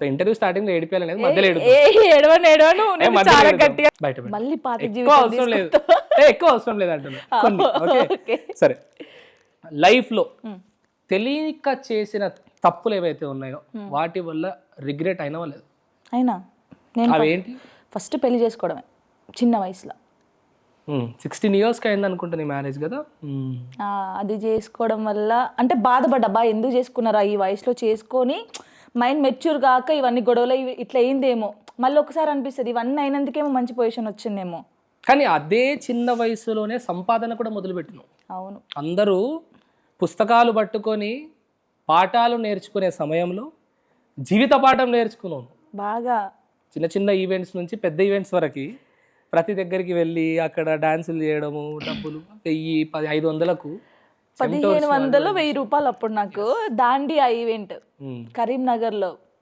So interview స్టార్టింగ్లో ఏడిపోయాలనేది మధ్యలో ఏడవను ఏడవను నేను చాలా. గట్టిగా బయట. మళ్ళీ పాత ఎక్కువ అవసరం లేదు. ఎక్కువ అవసరం లేదు అంటున్నా. సరే. లైఫ్లో తెలియక చేసిన తప్పులు ఏవైతే ఉన్నాయో వాటి వల్ల రిగ్రెట్ అయినా లేదు. అయినా. నేను అవి ఏంటి ఫస్ట్ పెళ్ళి చేసుకోవడమే చిన్న వయసులో. సిక్స్టీన్ ఇయర్స్కి అయింది అనుకుంటా నీ మ్యారేజ్ కదా? అది చేసుకోవడం వల్ల అంటే బాధపడ్డా బా ఎందుకు చేసుకున్నారా ఈ వయసులో చేసుకొని మైండ్ మెచ్యూర్ కాక ఇవన్నీ గొడవలు ఇట్లా అయిందేమో. మళ్ళీ ఒకసారి అనిపిస్తుంది ఇవన్నీ అయినందుకేమో మంచి పొజిషన్ వచ్చిందేమో. కానీ అదే చిన్న వయసులోనే సంపాదన కూడా మొదలుపెట్టినావు. అవును. అందరూ పుస్తకాలు పట్టుకొని పాఠాలు నేర్చుకునే సమయంలో జీవిత పాఠం నేర్చుకున్నాను బాగా. చిన్న చిన్న ఈవెంట్స్ నుంచి పెద్ద ఈవెంట్స్ వరకు ప్రతి దగ్గరికి వెళ్ళి అక్కడ డాన్సులు చేయడము డబ్బులు వెయ్యి పది ఐదు వందలకు పదిహేను వందలు వెయ్యి రూపాయలు అప్పుడు నాకు దాండి ఆ ఈవెంట్ మ్మ్. కరీంనగర్లో.